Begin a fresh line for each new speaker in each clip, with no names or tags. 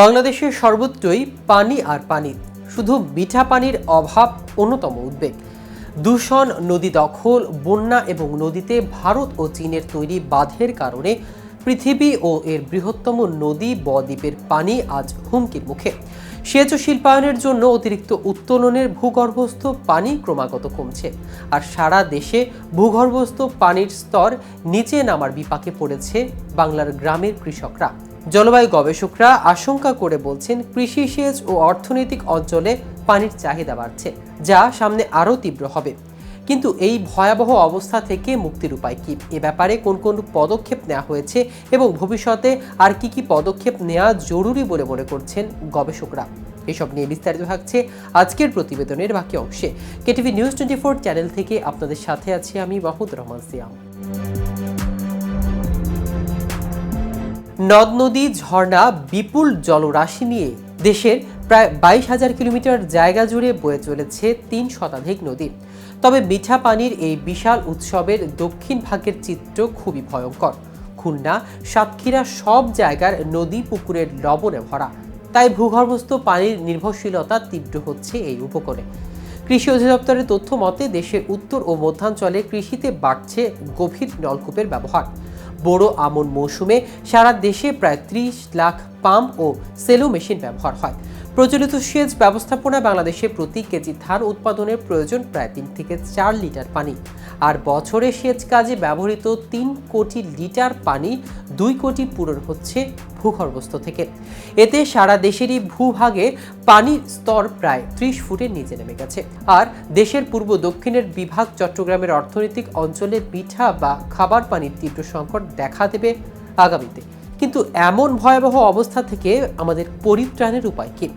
বাংলাদেশের সর্বত্রই পানি আর পানি, শুধু মিঠা পানির অভাব অন্যতম উদ্বেগ। দূষণ, নদী দখল, বন্যা এবং নদীতে ভারত ও চীনের তৈরি বাঁধের কারণে পৃথিবী ও এর বৃহত্তম নদী, বদ্বীপের পানি আজ হুমকির মুখে। সেচ শিল্পায়নের জন্য অতিরিক্ত উত্তোলনের ভূগর্ভস্থ পানি ক্রমাগত কমছে, আর সারা দেশে ভূগর্ভস্থ পানির স্তর নিচে নামার বিপাকে পড়েছে বাংলার গ্রামের কৃষকরা। জলবায়ু গবেষকরা আশঙ্কা করে বলছেন, কৃষি সেচ ও অর্থনৈতিক অঞ্চলে পানির চাহিদা বাড়ছে, যা সামনে আরও তীব্র হবে। কিন্তু এই ভয়াবহ অবস্থা থেকে মুক্তির উপায় কি? এ ব্যাপারে কোন কোন পদক্ষেপ নেওয়া হয়েছে এবং ভবিষ্যতে আর কি কি পদক্ষেপ নেওয়া জরুরি বলে মনে করছেন গবেষকরা? এসব নিয়ে বিস্তারিত থাকছে আজকের প্রতিবেদনের বাকি অংশে। KTV news twenty four channel থেকে আপনাদের সাথে আছি আমি মাহমুদ রহমান সিয়াম। নদ নদী, ঝর্ণা, বিপুল জলরাশি নিয়ে দেশের প্রায় বাইশ হাজার কিলোমিটার জায়গা জুড়ে বয়ে চলেছে তিন শতাধিক নদী। তবে মিঠা পানির এই বিশাল উৎসবের দক্ষিণ ভাগের চিত্র খুবই ভয়ঙ্কর। খুলনা, সাতক্ষীরা সব জায়গার নদী পুকুরের লবণে ভরা। তাই ভূগর্ভস্থ পানির নির্ভরশীলতা তীব্র হচ্ছে এই উপকূলে। কৃষি অধিদপ্তরের তথ্য মতে, দেশের উত্তর ও মধ্যাঞ্চলে কৃষিতে বাড়ছে গভীর নলকূপের ব্যবহার। বড় আমন মৌসুমে সারা দেশে প্রায় ত্রিশ লাখ পাম্প ও সেলো মেশিন ব্যবহার হয়। প্রচলিত সেচ ব্যবস্থাপনা বাংলাদেশে প্রতি কেজি ধান উৎপাদনের প্রয়োজন প্রায় তিন থেকে চার লিটার পানি। আর বছরে সেচ কাজে ব্যবহৃত তিন কোটি লিটার পানি দুই কোটি পূরণ হচ্ছে ভূগর্ভস্থ থেকে। এতে সারা দেশেরই ভূভাগে পানির স্তর প্রায় ত্রিশ ফুটের নিচে নেমে গেছে। আর দেশের পূর্ব দক্ষিণের বিভাগ চট্টগ্রামের অর্থনৈতিক অঞ্চলে পিঠা বা খাবার পানির তীব্র সংকট দেখা দেবে আগামীতে। কিন্তু এমন ভয়াবহ অবস্থা থেকে আমাদের পরিত্রাণের উপায় কি?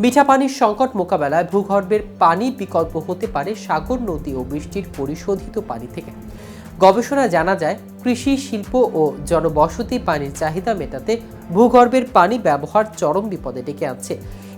মিঠা পানির সংকট মোকাবেলায় ভূগর্ভের পানি বিকল্প হতে পারে সাগর, নদী ও বৃষ্টির পরিশোধিত পানি থেকে। গবেষণায় জানা যায়, কৃষি, শিল্প ও জনবসতি পানির চাহিদা মেটাতে ভূগর্ভের পানি ব্যবহার চরম বিপদে ডেকে আছে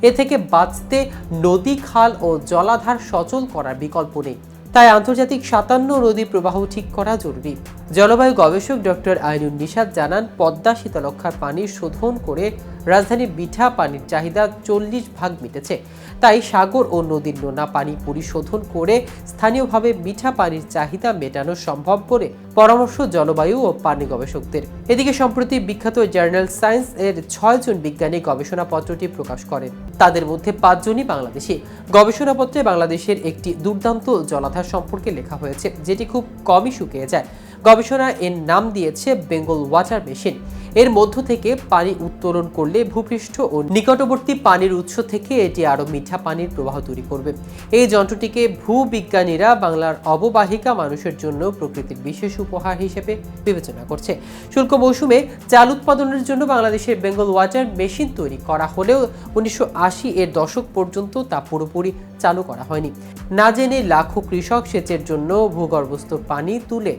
এ থেকে বাঁচতে নদী, খাল ও জলাধার সচল করার বিকল্প নেই। তাই আন্তর্জাতিক সাতান্ন নদী প্রবাহ ঠিক করা জরুরি। জলবায়ু গবেষক ডক্টর আইনুন নিশাদ জানান, পদ্মা শীতলক্ষার পানি শোধন করে রাজধানীর মিঠা পানির চাহিদা চল্লিশ ভাগ মিটেছে। তাই সাগর ও নদীর নোনা পানি পরিশোধন করে স্থানীয়ভাবে মিঠা পানির চাহিদা মেটানো সম্ভব বলে পরামর্শ জলবায়ু ও পানি গবেষকদের। এদিকে সম্প্রতি বিখ্যাত জার্নাল সায়েন্স এর ছয়জন বিজ্ঞানী গবেষণাপত্রটি প্রকাশ করেন। তাদের মধ্যে পাঁচজনই বাংলাদেশি। গবেষণাপত্রে বাংলাদেশের একটি দুর্দান্ত জলাধার সম্পর্কে লেখা হয়েছে, যেটি খুব কমই শুকিয়ে যায়। গবেষণা এর নাম দিয়েছে বেঙ্গল ওয়াটার মেশিন। এর মধ্য থেকে পানি উত্তোলন করলে ভূপৃষ্ঠ ও নিকটবর্তী পানির উৎস থেকে এটি আরও মিঠা পানির প্রবাহ তৈরি করবে। এই যন্ত্রটিকে ভূবিজ্ঞানীরা বাংলার অববাহিকা মানুষের জন্য প্রকৃতির বিশেষ উপহার হিসেবে বিবেচনা করছে। শুল্ক মৌসুমে চাল উৎপাদনের জন্য বাংলাদেশের বেঙ্গল ওয়াটার মেশিন তৈরি করা হলেও উনিশশো আশি এর দশক পর্যন্ত তা পুরোপুরি চালু করা হয়নি। না জেনে লাখো কৃষক সেচের জন্য ভূগর্ভস্থ পানি তুলে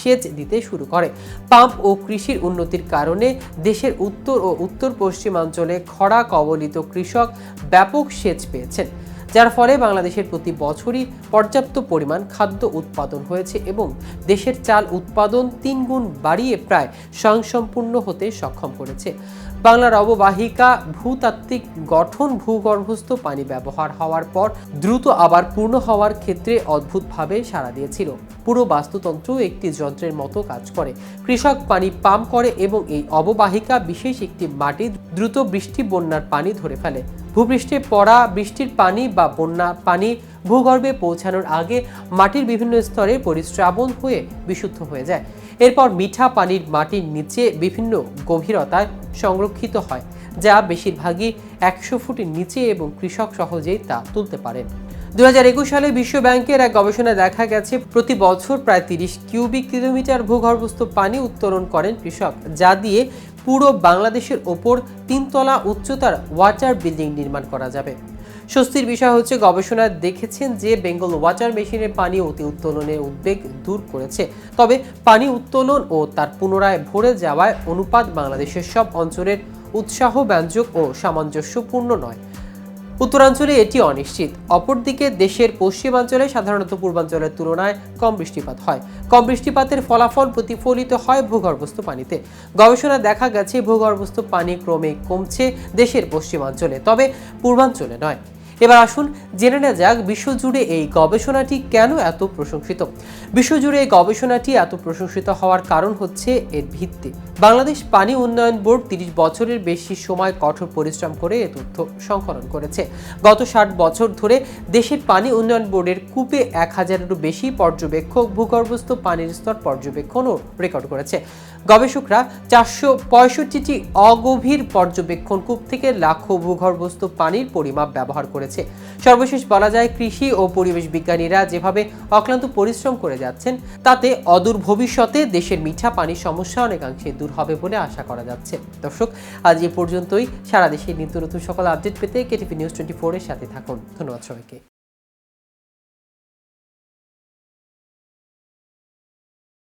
সেচ দিতে শুরু করে। পাম্প ও কৃষির উন্নতির কারণে দেশের উত্তর ও উত্তর পশ্চিমাঞ্চলে খরা কবলিত কৃষক ব্যাপক সেচ পেয়েছেন। যার ফলে বাংলাদেশের প্রতি বছরই পর্যাপ্ত পরিমাণ খাদ্য উৎপাদন হয়েছে এবং দেশের চাল উৎপাদন তিন গুণ বাড়িয়ে প্রায় স্বয়ংসম্পূর্ণ হতে সক্ষম করেছে। বাংলার অববাহিকা ভূতাত্ত্বিক গঠন ভূগর্ভস্থ পানি ব্যবহার হওয়ার পর দ্রুত আবার পূর্ণ হওয়ার ক্ষেত্রে অদ্ভুতভাবে সাড়া দিয়েছিল। পুরো বাস্তুতন্ত্র একটি যন্ত্রের মতো কাজ করে। কৃষক পানি পাম্প করে এবং এই অববাহিকা বিশেষ একটি মাটি দ্রুত বৃষ্টি বন্যার পানি ধরে ফেলে। ভূপৃষ্ঠে পড়া বৃষ্টির পানি বা বন্যা পানি ভূগর্ভে পৌঁছানোর আগে মাটির বিভিন্ন স্তরে পরিস্রাবণ হয়ে বিশুদ্ধ হয়ে যায়। এরপর মিঠা পানির মাটির নিচে বিভিন্ন গভীরতায় সংরক্ষিত হয়, যা বেশিরভাগই একশো ফুটের নিচে এবং কৃষক সহজেই তা তুলতে পারেন। দুই হাজার একুশ সালে বিশ্ব ব্যাংকের এক গবেষণায় দেখা গেছে, প্রতি বছর প্রায় তিরিশ কিউবিক কিলোমিটার ভূগর্ভস্থ পানি উত্তোলন করেন কৃষক, যা দিয়ে পুরো বাংলাদেশের ওপর তিনতলা উচ্চতার ওয়াটার বিল্ডিং নির্মাণ করা যাবে। স্বস্তির বিষয় হচ্ছে গবেষণা দেখেছেন যে বেঙ্গল ওয়াটার মেশিনের পানি অতি উত্তোলনের উদ্বেগ দূর করেছে। তবে পানি উত্তোলন ও তার পুনরায় ভরে যাওয়ায় অনুপাত বাংলাদেশের সব অঞ্চলের উৎসাহ, ব্যঞ্জক ও সামঞ্জস্যপূর্ণ নয়। উত্তরাঞ্চলে এটি অনিশ্চিত। অপরদিকে দেশের পশ্চিমাঞ্চলে সাধারণত পূর্বাঞ্চলের তুলনায় কম বৃষ্টিপাত হয়। কম বৃষ্টিপাতের ফলাফল প্রতিফলিত হয় ভূগর্ভস্থ পানিতে। গবেষণা দেখা গেছে, ভূগর্ভস্থ পানি ক্রমে কমছে দেশের পশ্চিমাঞ্চলে, তবে পূর্বাঞ্চলে নয়। এবার আসুন জেনে নেওয়া যাক বিশ্বজুড়ে এই গবেষণাটি কেন এত প্রশংসিত? বিশ্বজুড়ে এই গবেষণাটি এত প্রশংসিত হওয়ার কারণ হচ্ছে এর ভিত্তি। বাংলাদেশ পানি উন্নয়ন বোর্ড তিরিশ বছরের বেশি সময় কঠোর পরিশ্রম করে এ তথ্য সংকলন করেছে। গত ষাট বছর ধরে দেশের পানি উন্নয়ন বোর্ডের কূপে এক হাজারেরও বেশি পর্যবেক্ষক ভূগর্ভস্থ পানির স্তর পর্যবেক্ষণও রেকর্ড করেছে। গবেষকরা চারশো পঁয়ষট্টিটি অগভীর পর্যবেক্ষণ কূপ থেকে লাখো ভূগর্ভস্থ পানির পরিমাপ ব্যবহার করেছে। সর্বশেষ বলা যায়, কৃষি ও পরিবেশ বিজ্ঞানীরা যেভাবে অক্লান্ত পরিশ্রম করে যাচ্ছেন, তাতে অদূর ভবিষ্যতে দেশের মিঠা পানির সমস্যা অনেকাংশে দূর হবে বলে আশা করা যাচ্ছে। দর্শক, আজ এ পর্যন্তই। সারা দেশে নিত্য নতুন সকল আপডেট পেতে কেটিপি নিউজ টোয়েন্টি ফোরের সাথে থাকুন। ধন্যবাদ সবাইকে।